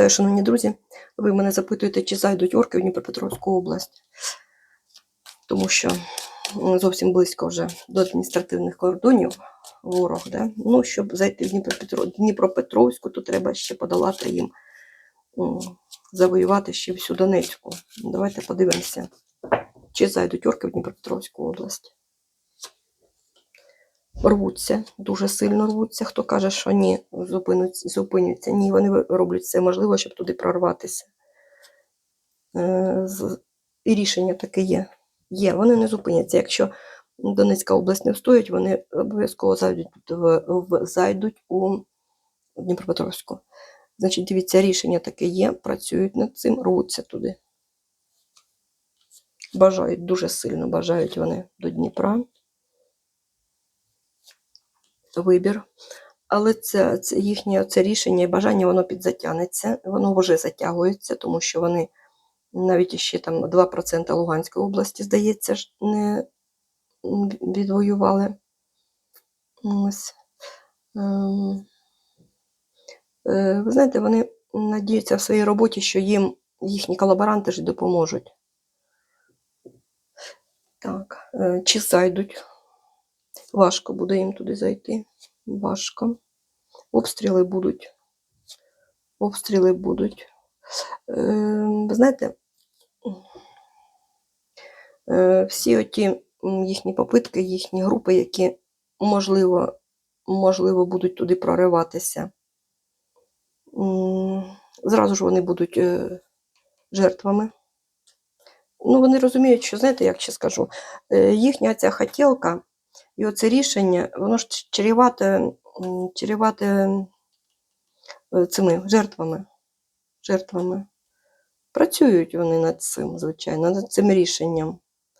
Вітаю, шановні друзі. Ви мене запитуєте, чи зайдуть орки в Дніпропетровську область, тому що зовсім близько вже до адміністративних кордонів ворог. Да? Ну, щоб зайти в Дніпропетровську, то треба ще подолати їм, завоювати ще всю Донецьку. Давайте подивимося, чи зайдуть орки в Дніпропетровську область. Рвуться, дуже сильно рвуться. Хто каже, що ні, зупиняться. Ні, вони роблять все можливе, щоб туди прорватися. Е, І рішення таке є. Є, вони не зупиняться. Якщо Донецька область не встоїть, вони обов'язково зайдуть, в, в, зайдуть у Дніпропетровську. Значить, дивіться, рішення таке є, працюють над цим, рвуться туди. Бажають, дуже сильно бажають вони до Дніпра. Вибір. Але це, це їхнє це рішення і бажання, воно підзатягнеться, воно вже затягується, тому що вони навіть ще там 2% Луганської області, здається, ж не відвоювали. Ось. Ем, е, Ви знаєте, вони надіються в своїй роботі, що їм їхні колаборанти ж допоможуть. Так, е, чи зайдуть? Важко буде їм туди зайти. Важко. Обстріли будуть. Обстріли будуть. Е, Ви знаєте, е, всі оті їхні попитки, їхні групи, які можливо, можливо будуть туди прориватися, зразу ж вони будуть е, жертвами. Ну, вони розуміють, що, знаєте, як ще скажу, е, їхня ця хотілка і оце рішення, воно ж чарівате, м, чарівате е, цими жертвами. жертвами. Працюють вони над цим, звичайно, над цим рішенням.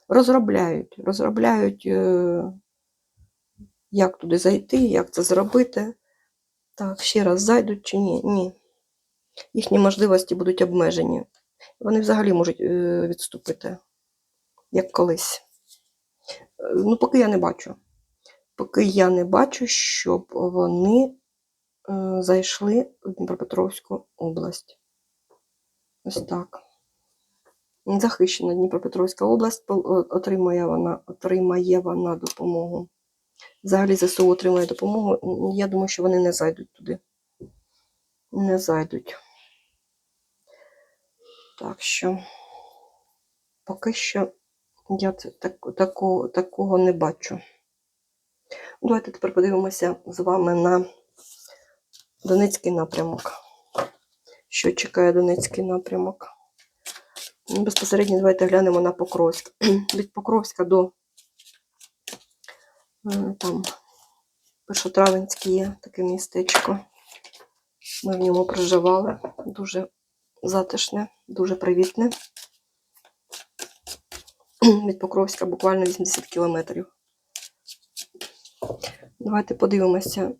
Розробляють, розробляють, е, як туди зайти, як це зробити. Так, ще раз зайдуть чи ні? Ні. Їхні можливості будуть обмежені. Вони взагалі можуть е, відступити, як колись. Е, Ну, поки я не бачу. Поки я не бачу, щоб вони е, зайшли в Дніпропетровську область. Ось так. Захищена Дніпропетровська область, отримає вона, отримає вона допомогу. Взагалі ЗСУ отримує допомогу. Я думаю, що вони не зайдуть туди. Не зайдуть. Так що поки що я так, такого, такого не бачу. Давайте тепер подивимося з вами на Донецький напрямок. Що чекає Донецький напрямок? Безпосередньо давайте глянемо на Покровськ. Від Покровська до е, там Першотравенське є таке містечко. Ми в ньому проживали. Дуже затишне, дуже привітне. Від Покровська буквально 80 кілометрів. Давайте подивимося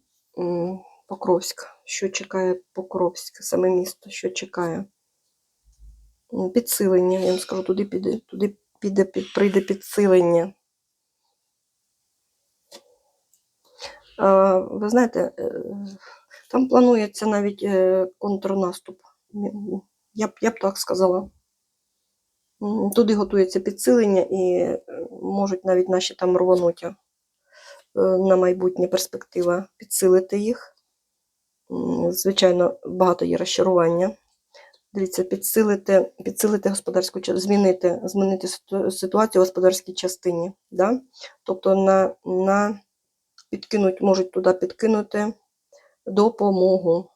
Покровськ. Що чекає Покровськ, саме місто, що чекає. Підсилення, я вам скажу, туди піде, туди піде, під, прийде підсилення. А, ви знаєте, е, там планується навіть е, контрнаступ. Я б, я б так сказала. Туди готується підсилення і е, можуть навіть наші там рвонуті е, на майбутнє перспектива підсилити їх. Звичайно, багато є розчарування. Дивіться, підсилити, підсилити господарську змінити, змінити ситуацію в господарській частині. Да? Тобто на, на підкинуть, можуть туди підкинути допомогу.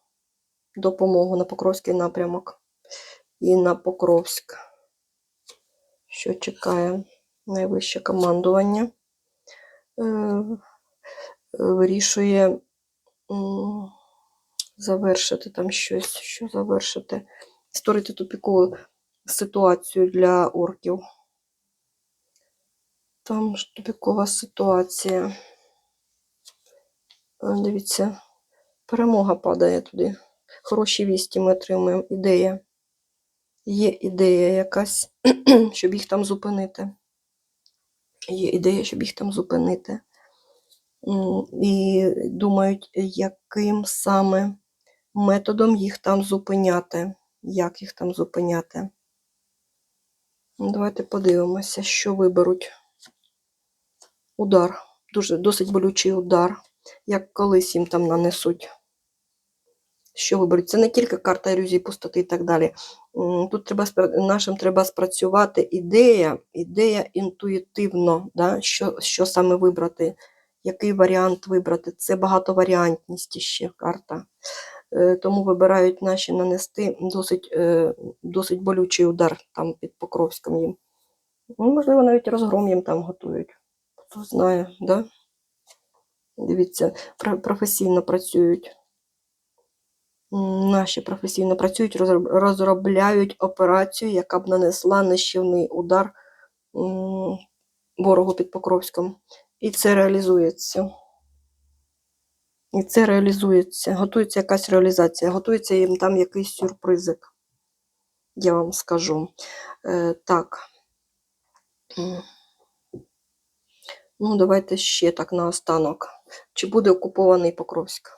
Допомогу на Покровський напрямок і на Покровськ. Що чекає найвище командування? Е, Вирішує завершити там щось, що завершити, створити тупікову ситуацію для орків. Там ж тупікова ситуація. Е, Дивіться, перемога падає туди. Хороші вісті ми отримуємо. Ідея. Є ідея якась, щоб їх там зупинити. Є ідея, щоб їх там зупинити. І думають, яким саме методом їх там зупиняти. Як їх там зупиняти? Давайте подивимося, що виберуть. Удар. Дуже досить болючий удар, як колись їм там нанесуть. Що виберуть? Це не тільки карта ілюзій, пустоти і так далі. Тут треба нашим треба спрацювати ідея, ідея інтуїтивно, да? що, що саме вибрати, який варіант вибрати. Це багатоваріантність ще карта. Е, Тому вибирають наші нанести досить, е, досить болючий удар там під Покровськом їм. Ну, можливо, навіть розгром їм там готують. Хто знає, да? Дивіться, професійно працюють. Наші професійно працюють, розробляють операцію, яка б нанесла нищівний удар ворогу під Покровськом. І це реалізується. І це реалізується. Готується якась реалізація, готується їм там якийсь сюрпризик. Я вам скажу. Е, так. Ну, давайте ще так наостанок. Чи буде окупований Покровськ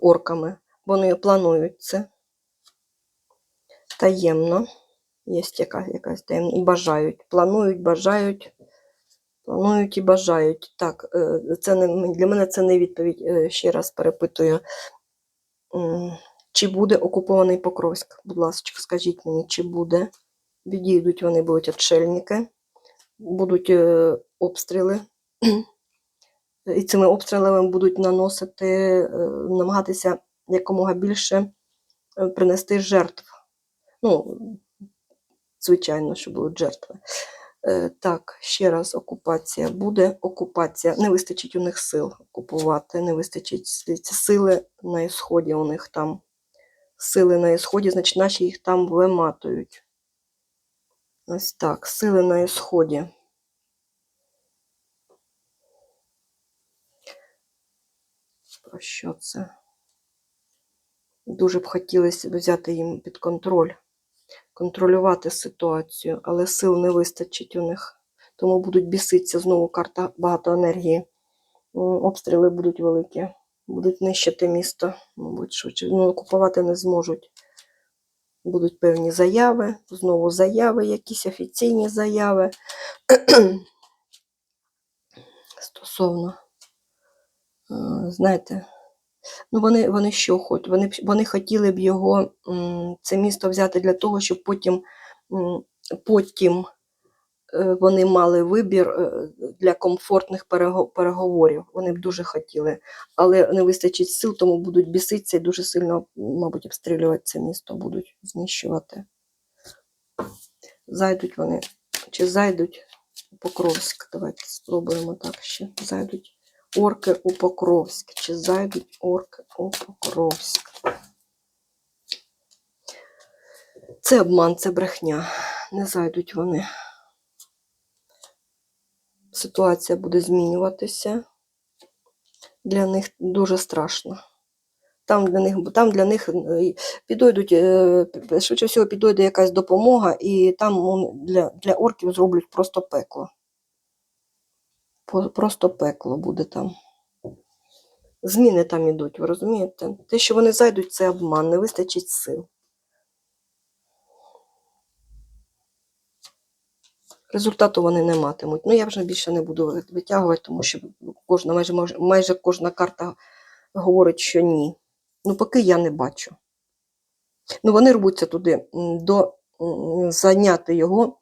орками? Вони планують це таємно. Є яка, якась таємна. Бажають. Планують, бажають. Планують і бажають. Так, е, це не, для мене це не відповідь. Е, Ще раз перепитую. Чи буде окупований Покровськ? Будь ласка, скажіть мені, чи буде? Відійдуть вони будуть отшельники, будуть е, обстріли. І цими обстрілами будуть наносити, е, намагатися якомога більше е, принести жертв. Ну, звичайно, що будуть жертви. Е, Так, ще раз окупація. Буде окупація. Не вистачить у них сил окупувати, не вистачить сили на ісході у них там. Сили на ісході, значить, наші їх там виматують. Ось так, сили на ісході. Про що це? Дуже б хотілося взяти їм під контроль, контролювати ситуацію, але сил не вистачить у них. Тому будуть біситися знову карта багато енергії. Обстріли будуть великі, будуть нищити місто, мабуть, швидше. Ну, окупувати не зможуть. Будуть певні заяви, знову заяви, якісь офіційні заяви. Стосовно, знаєте, Ну, вони, вони що хочуть? Вони, вони хотіли б його, це місто взяти для того, щоб потім, потім е, вони мали вибір е, для комфортних переговорів. Вони б дуже хотіли, але не вистачить сил, тому будуть біситися і дуже сильно, мабуть, обстрілювати це місто, будуть знищувати. Зайдуть вони, чи зайдуть Покровськ? Давайте спробуємо так ще. Зайдуть орки у Покровськ. Чи зайдуть орки у Покровськ? Це обман, це брехня. Не зайдуть вони. Ситуація буде змінюватися. Для них дуже страшно. Там для них, там для них е, підійдуть, е, швидше всього, підійде якась допомога, і там ну, для, для орків зроблять просто пекло. Просто пекло буде там. Зміни там ідуть, ви розумієте? Те, що вони зайдуть, це обман, не вистачить сил. Результату вони не матимуть. Ну, я вже більше не буду витягувати, тому що кожна, майже, майже- кожна карта говорить, що ні. Ну, поки я не бачу. Ну, вони рвуться туди до зайняти його,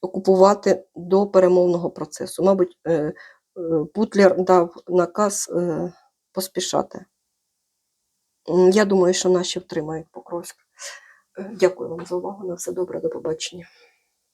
окупувати до перемовного процесу. Мабуть, е, е, Путлер дав наказ е, поспішати. Я думаю, що наші втримають Покровськ. Дякую вам за увагу. На все добре, до побачення.